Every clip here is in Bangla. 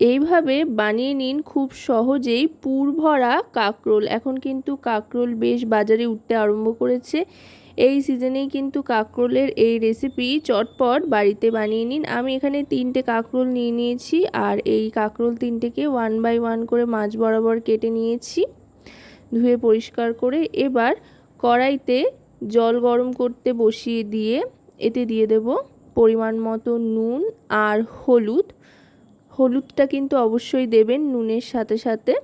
এইভাবে বানিয়ে নিন খুব সহজেই পুর ভরা কাঁকরোল। এখন কিন্তু কাঁকরোল বেশ বাজারে উঠতে আরম্ভ করেছে। এই সিজনেই কিন্তু কাঁকরোলের এই রেসিপি চটপট বাড়িতে বানিয়ে নিন। আমি এখানে তিনটে কাঁকরোল নিয়ে নিয়েছি আর এই কাঁকরোল তিনটেকে ওয়ান বাই ওয়ান করে মাছ বরাবর কেটে নিয়েছি। ধুয়ে পরিষ্কার করে এবার কড়াইতে জল গরম করতে বসিয়ে দিয়ে এতে দিয়ে দেব পরিমাণ মতো নুন আর হলুদ। হলুদটা কিন্তু অবশ্যই দেবেন নুনের সাথে সাথে।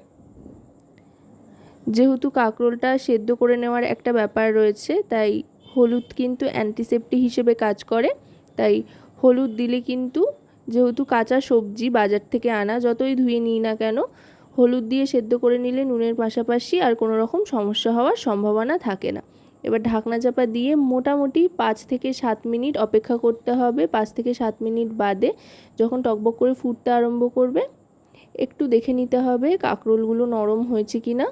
যেহেতু কাঁকরোলটা সেদ্ধ করে নেওয়ার একটা ব্যাপার রয়েছে, তাই হলুদ কিন্তু অ্যান্টিসেপ্টিক হিসেবে কাজ করে। তাই হলুদ দিলে কিন্তু যেহেতু কাঁচা সবজি বাজার থেকে আনা, যতই ধুয়ে নিই না কেন, হলুদ দিয়ে সেদ্ধ করে নিলে নুনের পাশাপাশি আর কোনো রকম সমস্যা হওয়ার সম্ভাবনা থাকে না। এবার ঢাকনা চাপা দিয়ে মোটামুটি পাঁচ থেকে সাত মিনিট অপেক্ষা করতে হবে। পাঁচ থেকে সাত মিনিট বাদে যখন টকবক করে ফুটতে আরম্ভ করবে, একটু দেখে নিতে হবে কাঁকরোলগুলো নরম হয়েছে কি না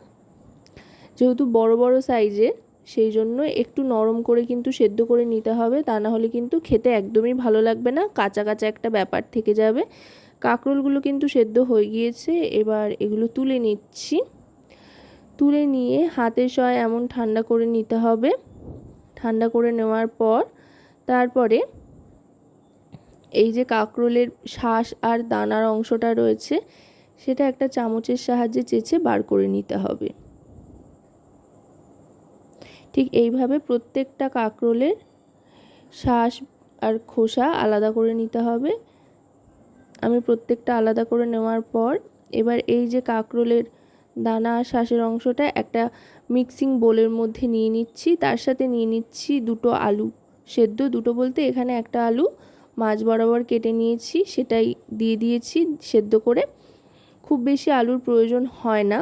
যেহেতু বড় বড় সাইজের সেই জন্য একটু নরম করে কিন্তু সেদ্ধ করে নিতে হবে। তা না হলে কিন্তু খেতে একদমই ভালো লাগবে না, কাঁচা কাঁচা একটা ব্যাপার থেকে যাবে। কাঁকরোলগুলো কিন্তু সেদ্ধ হয়ে গিয়েছে, এবার এগুলো তুলে নিচ্ছি। তুলে নিয়ে হাতে সয় এমন ঠান্ডা করে নিতে হবে। ঠান্ডা করে নেওয়ার পর তারপরে এই যে কাঁকরোলের শ্বাস আর দানার অংশটা রয়েছে, সেটা একটা চামচের সাহায্যে চেঁচে বার করে নিতে হবে। ঠিক এইভাবে প্রত্যেকটা কাঁকরোলের শ্বাস আর খোসা আলাদা করে নিতে হবে। আমি প্রত্যেকটা আলাদা করে নেওয়ার পর এবার এই যে কাঁকরোলের দানা আর শ্বাসের অংশটা একটা মিক্সিং বোলের মধ্যে নিয়ে নিচ্ছি। তার সাথে নিয়ে নিচ্ছি দুটো আলু সেদ্ধ। দুটো বলতে এখানে একটা আলু মাছ বরাবর কেটে নিয়েছি, সেটাই দিয়ে দিয়েছি সেদ্ধ করে। খুব বেশি আলুর প্রয়োজন হয় না।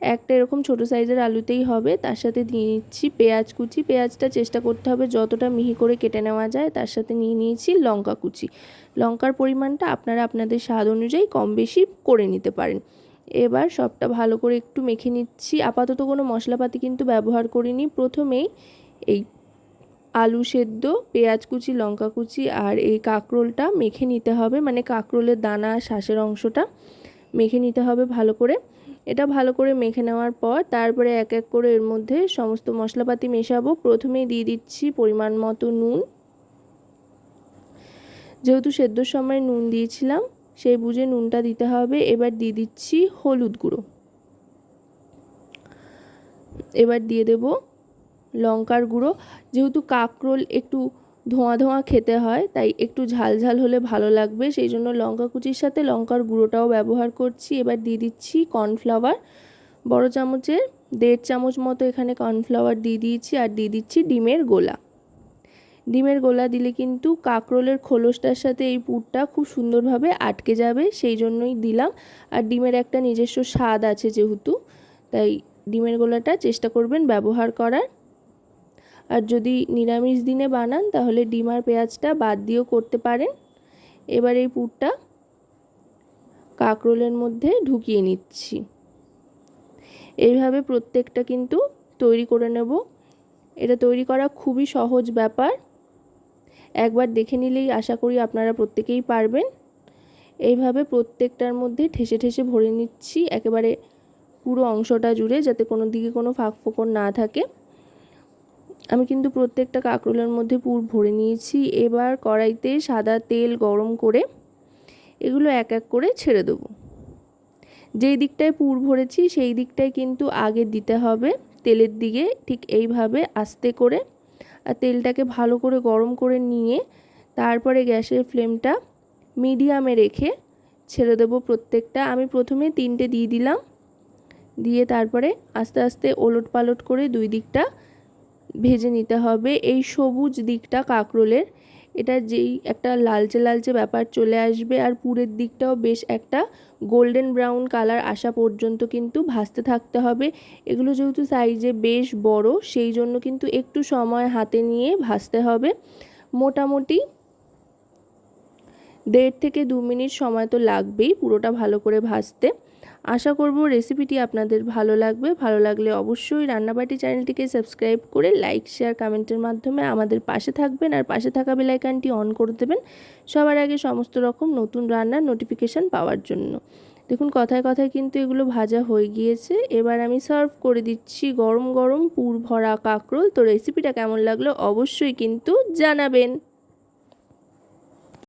একটা এরকম ছোট সাইজের আলুতেই হবে। তার সাথে দিয়ে নিচ্ছি পেঁয়াজ কুচি। পেঁয়াজটা চেষ্টা করতে হবে যতটা মিহি করে কেটে নেওয়া যায়। তার সাথে নিয়ে নিয়েছি লঙ্কা কুচি। লঙ্কার পরিমাণটা আপনারা আপনাদের স্বাদ অনুযায়ী কম বেশি করে নিতে পারেন। এবার সবটা ভালো করে একটু মেখে নিচ্ছি। আপাতত কোনো মশলাপাতি কিন্তু ব্যবহার করিনি। প্রথমেই এই আলু সেদ্ধ, পেঁয়াজ কুচি, লঙ্কা কুচি আর এই কাঁকরোলটা মেখে নিতে হবে। মানে কাঁকরোলের দানা শ্বাসের অংশটা মেখে নিতে হবে ভালো করে। এটা ভালো করে মেখে নেওয়ার পর তারপরে এক এক করে এর মধ্যে সমস্ত মশলাপাতি মেশাবো। প্রথমেই দিয়ে দিচ্ছি পরিমাণ মতো নুন। যেহেতু সেদ্ধর সময় নুন দিয়েছিলাম সেই বুঝে নুনটা দিতে হবে। এবার দিয়ে দিচ্ছি হলুদ গুঁড়ো। এবার দিয়ে দেব লঙ্কার গুঁড়ো। যেহেতু কাকরোল একটু ধোঁয়া ধোঁয়া খেতে হয়, তাই একটু ঝাল ঝাল হলে ভালো লাগবে। সেই জন্য লঙ্কা কুচির সাথে লঙ্কার গুঁড়োটাও ব্যবহার করছি। এবার দিয়ে দিচ্ছি কর্নফ্লাওয়ার। বড় চামচের দেড় চামচ মতো এখানে কর্নফ্লাওয়ার দিয়ে দিয়েছি। আর দিয়ে দিচ্ছি ডিমের গোলা। ডিমের গোলা দিলে কিন্তু কাঁকরোলের খোলসটার সাথে এই পুরটা খুব সুন্দরভাবে আটকে যাবে, সেই জন্যই দিলাম। আর ডিমের একটা নিজস্ব স্বাদ আছে যেহেতু, তাই ডিমের গোলাটা চেষ্টা করবেন ব্যবহার করার। আর যদি নিরামিষ দিনে বানান, তাহলে ডিম আর পেঁয়াজটা বাদ দিয়েও করতে পারেন। এবার এই পুরটা কাঁকরোলের মধ্যে ঢুকিয়ে নিচ্ছি। এইভাবে প্রত্যেকটা কিন্তু তৈরি করে নেব। এটা তৈরি করা খুবই সহজ ব্যাপার। একবার দেখে নিলেই আশা করি আপনারা প্রত্যেকেই পারবেন। এইভাবে প্রত্যেকটার মধ্যে ঠেসে ঠেসে ভরে নিচ্ছি, একেবারে পুরো অংশটা জুড়ে যাতে কোনো দিকে কোনো ফাঁক ফোকর না থাকে। আমি কিন্তু প্রত্যেকটা কাঁকরোলের মধ্যে পুর ভরে নিয়েছি। এবার কড়াইতে সাদা তেল গরম করে এগুলো এক এক করে ছেড়ে দেবো। যেই দিকটায় পুর ভরেছি সেই দিকটায় কিন্তু আগে দিতে হবে। তেলের দিকে ঠিক এইভাবে আস্তে করে আর তেলটাকে ভালো করে গরম করে নিয়ে তারপরে গ্যাসের ফ্লেমটা মিডিয়ামে রেখে ছেড়ে দেবো প্রত্যেকটা। আমি প্রথমে তিনটে দিয়ে দিলাম। দিয়ে তারপরে আস্তে আস্তে ওলট পালট করে দুই দিকটা ভেজে নিতে হবে। এই সবুজ দিকটা কাঁকরোলের এটা যেই একটা লালচে লালচে ব্যাপার চলে আসবে আর পুরের দিকটাও বেশ একটা গোল্ডেন ব্রাউন কালার আসা পর্যন্ত কিন্তু ভাজতে থাকতে হবে। এগুলো যেহেতু সাইজে বেশ বড়, সেই জন্য কিন্তু একটু সময় হাতে নিয়ে ভাজতে হবে। মোটামুটি দেড় থেকে দু মিনিট সময় তো লাগবেই পুরোটা ভালো করে ভাজতে আশা করব রেসিপিটি আপনাদের ভালো লাগবে। ভালো লাগলে অবশ্যই রান্নাবাটি চ্যানেলটিকে সাবস্ক্রাইব করে লাইক শেয়ার কমেন্টের মাধ্যমে আমাদের পাশে থাকবেন আর পাশে থাকা বেলাইকানটি অন করে দেবেন সবার আগে সমস্ত রকম নতুন রান্নার নোটিফিকেশান পাওয়ার জন্য। দেখুন কথায় কথায় কিন্তু এগুলো ভাজা হয়ে গিয়েছে। এবার আমি সার্ভ করে দিচ্ছি গরম গরম পুর ভরা কাঁকরোল। তো রেসিপিটা কেমন লাগল অবশ্যই কিন্তু জানাবেন।